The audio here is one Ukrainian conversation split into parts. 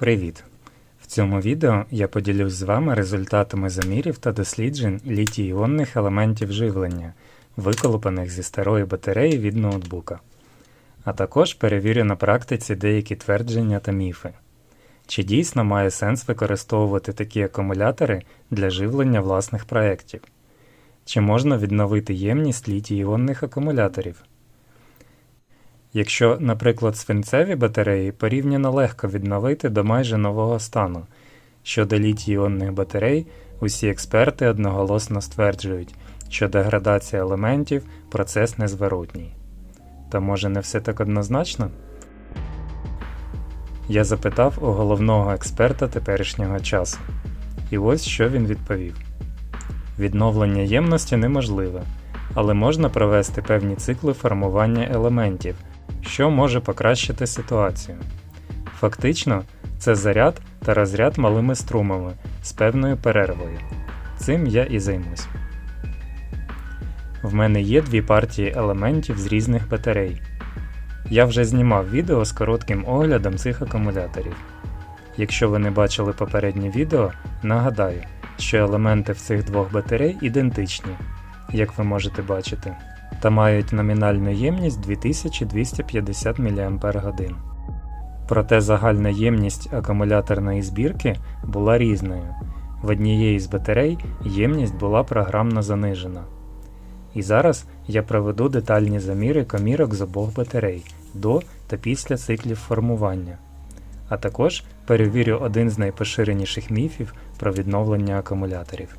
Привіт! В цьому відео я поділюсь з вами результатами замірів та досліджень літій-іонних елементів живлення, виколупаних зі старої батареї від ноутбука. А також перевірю на практиці деякі твердження та міфи. Чи дійсно має сенс використовувати такі акумулятори для живлення власних проєктів? Чи можна відновити ємність літій-іонних акумуляторів? Якщо, наприклад, свинцеві батареї порівняно легко відновити до майже нового стану. Щодо літій-іонних батарей, усі експерти одноголосно стверджують, що деградація елементів процес незворотній. Та може не все так однозначно? Я запитав у головного експерта теперішнього часу. І ось що він відповів: відновлення ємності неможливе, але можна провести певні цикли формування елементів що може покращити ситуацію. Фактично, це заряд та розряд малими струмами з певною перервою. Цим я і займусь. В мене є дві партії елементів з різних батарей. Я вже знімав відео з коротким оглядом цих акумуляторів. Якщо ви не бачили попереднє відео, нагадаю, що елементи в цих двох батарей ідентичні, як ви можете бачити та мають номінальну ємність 2250 мАч. Проте загальна ємність акумуляторної збірки була різною. В однієї з батарей ємність була програмно занижена. І зараз я проведу детальні заміри комірок з обох батарей до та після циклів формування. А також перевірю один з найпоширеніших міфів про відновлення акумуляторів.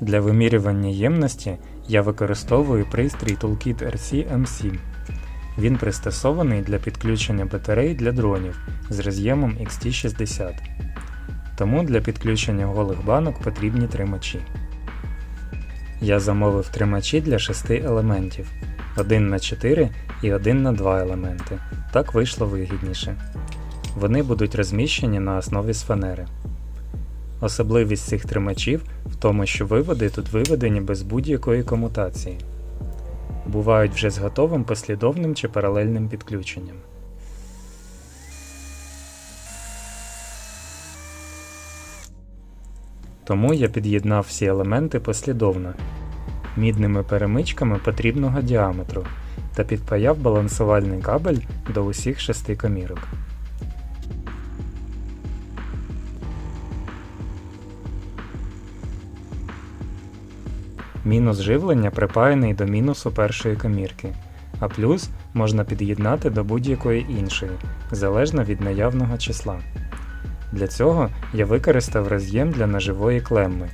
Для вимірювання ємності я використовую пристрій Toolkit RC M7. Він пристосований для підключення батарей для дронів з роз'ємом XT60. Тому для підключення голих банок потрібні тримачі. Я замовив тримачі для 6 елементів 1 на 4 і 1 на 2 елементи. Так вийшло вигідніше. Вони будуть розміщені на основі з фанери. Особливість цих тримачів в тому, що виводи тут виведені без будь-якої комутації. Бувають вже з готовим послідовним чи паралельним підключенням. Тому я під'єднав всі елементи послідовно мідними перемичками потрібного діаметру та підпаяв балансувальний кабель до усіх шести комірок. Мінус живлення припаяний до мінусу першої комірки, а плюс можна під'єднати до будь-якої іншої, залежно від наявного числа. Для цього я використав роз'єм для ноживої клемми.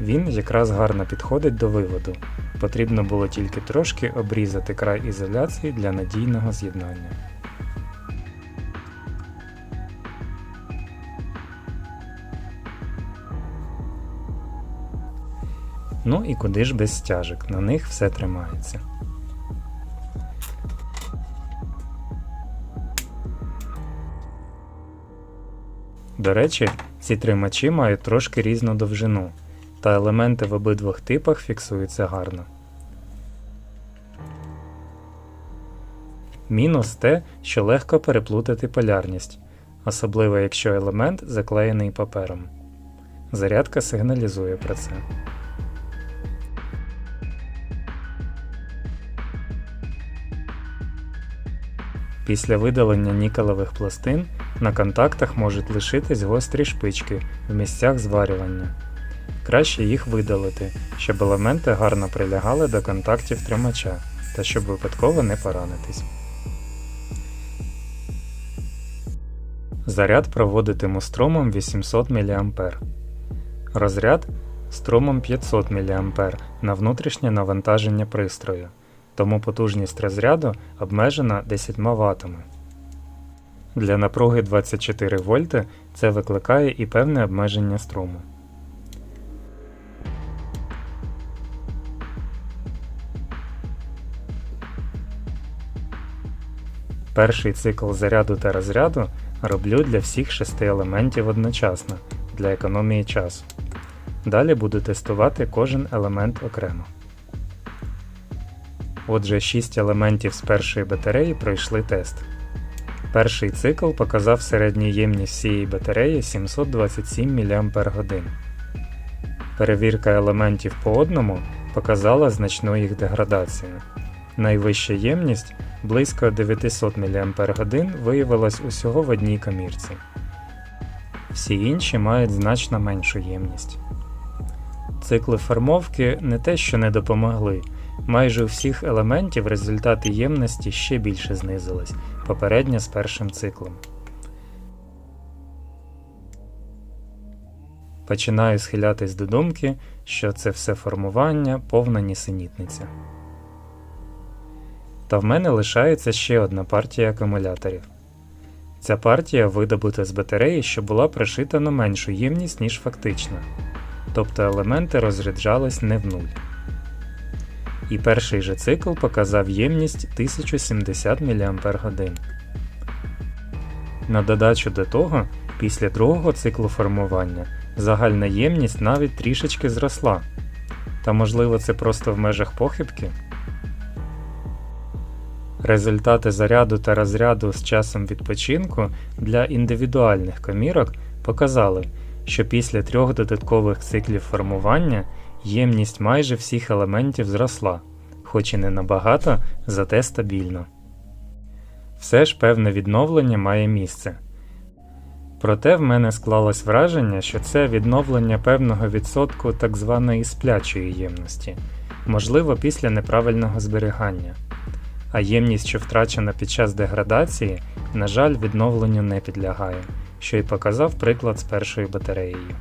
Він якраз гарно підходить до виводу. Потрібно було тільки трошки обрізати край ізоляції для надійного з'єднання. Ну і куди ж без стяжок, на них все тримається. До речі, ці тримачі мають трошки різну довжину, та елементи в обидвох типах фіксуються гарно. Мінус те, що легко переплутати полярність, особливо якщо елемент заклеєний папером. Зарядка сигналізує про це. Після видалення нікелевих пластин на контактах можуть лишитись гострі шпички в місцях зварювання. Краще їх видалити, щоб елементи гарно прилягали до контактів тримача та щоб випадково не поранитись. Заряд проводитиму струмом 800 мА. Розряд струмом 500 мА на внутрішнє навантаження пристрою тому потужність розряду обмежена 10 Вт. Для напруги 24 В це викликає і певне обмеження струму. Перший цикл заряду та розряду роблю для всіх шести елементів одночасно для економії часу. Далі буду тестувати кожен елемент окремо. Отже, 6 елементів з першої батареї пройшли тест. Перший цикл показав середню ємність всієї батареї 727 мАч. Перевірка елементів по одному показала значну їх деградацію. Найвища ємність близько 900 мАч виявилась усього в одній комірці. Всі інші мають значно меншу ємність. Цикли формовки не те, що не допомогли. Майже у всіх елементів результати ємності ще більше знизились, попередньо з першим циклом. Починаю схилятись до думки, що це все формування повна нісенітниця. Та в мене лишається ще одна партія акумуляторів. Ця партія видобута з батареї, що була пришита на меншу ємність, ніж фактична, тобто елементи розряджались не в нуль. І перший же цикл показав ємність 1070 мАч. На додачу до того, після другого циклу формування загальна ємність навіть трішечки зросла. Та можливо це просто в межах похибки? Результати заряду та розряду з часом відпочинку для індивідуальних комірок показали, що після трьох додаткових циклів формування ємність майже всіх елементів зросла, хоч і не набагато, зате стабільно. Все ж певне відновлення має місце. Проте в мене склалось враження, що це відновлення певного відсотку так званої сплячої ємності, можливо, після неправильного зберігання. А ємність, що втрачена під час деградації, на жаль, відновленню не підлягає, що й показав приклад з першою батареєю.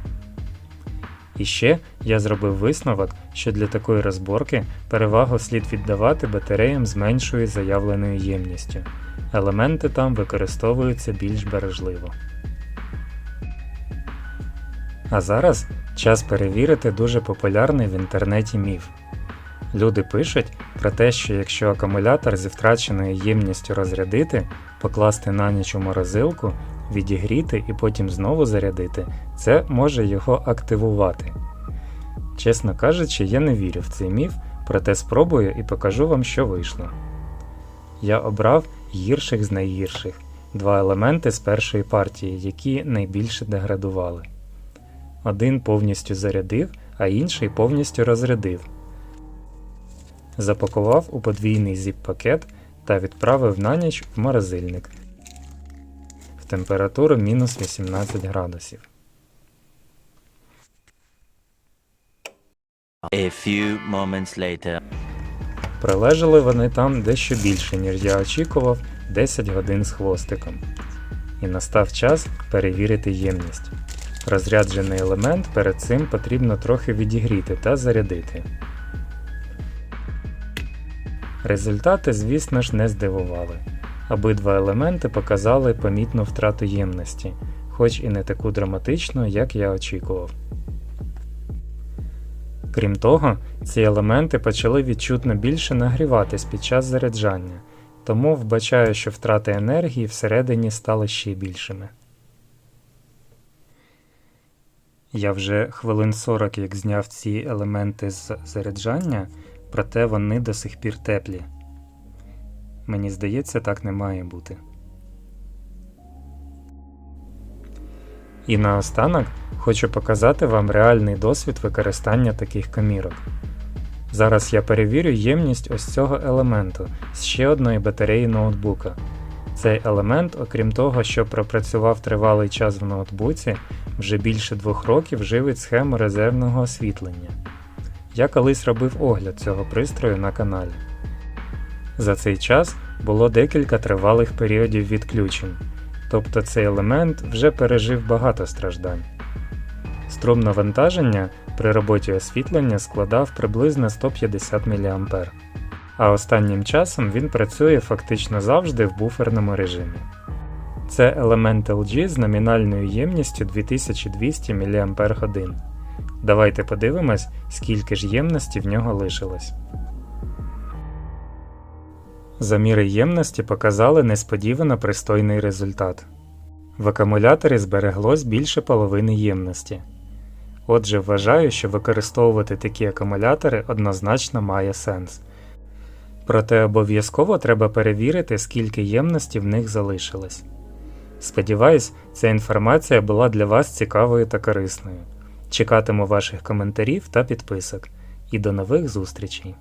І ще я зробив висновок, що для такої розборки перевагу слід віддавати батареям з меншою заявленою ємністю. Елементи там використовуються більш бережливо. А зараз час перевірити дуже популярний в інтернеті міф. Люди пишуть про те, що якщо акумулятор зі втраченою ємністю розрядити, покласти на ніч у морозилку, відігріти і потім знову зарядити, це може його активувати. Чесно кажучи, я не вірю в цей міф, проте спробую і покажу вам, що вийшло. Я обрав гірших з найгірших два елементи з першої партії, які найбільше деградували. Один повністю зарядив, а інший повністю розрядив. Запакував у подвійний зіп-пакет та відправив на ніч в морозильник в температуру мінус 18 градусів. A few moments later. Пролежали вони там дещо більше, ніж я очікував, 10 годин з хвостиком. І настав час перевірити ємність. Розряджений елемент перед цим потрібно трохи відігріти та зарядити. Результати, звісно ж, не здивували. Обидва елементи показали помітну втрату ємності, хоч і не таку драматичну, як я очікував. Крім того, ці елементи почали відчутно більше нагріватись під час заряджання, тому вбачаю, що втрати енергії всередині стали ще більшими. Я вже хвилин 40 як зняв ці елементи з заряджання, проте вони до сих пір теплі. Мені здається, так не має бути. І наостанок хочу показати вам реальний досвід використання таких комірок. Зараз я перевірю ємність ось цього елементу з ще одної батареї ноутбука. Цей елемент, окрім того, що пропрацював тривалий час в ноутбуці, вже більше двох років живить схему резервного освітлення. Я колись робив огляд цього пристрою на каналі. За цей час було декілька тривалих періодів відключень, тобто цей елемент вже пережив багато страждань. Струм навантаження при роботі освітлення складав приблизно 150 мА, а останнім часом він працює фактично завжди в буферному режимі. Це елемент LG з номінальною ємністю 2200 мАч. Давайте подивимось, скільки ж ємності в нього лишилось. Заміри ємності показали несподівано пристойний результат. В акумуляторі збереглось більше половини ємності. Отже, вважаю, що використовувати такі акумулятори однозначно має сенс. Проте обов'язково треба перевірити, скільки ємності в них залишилось. Сподіваюсь, ця інформація була для вас цікавою та корисною. Чекатиму ваших коментарів та підписок. І до нових зустрічей!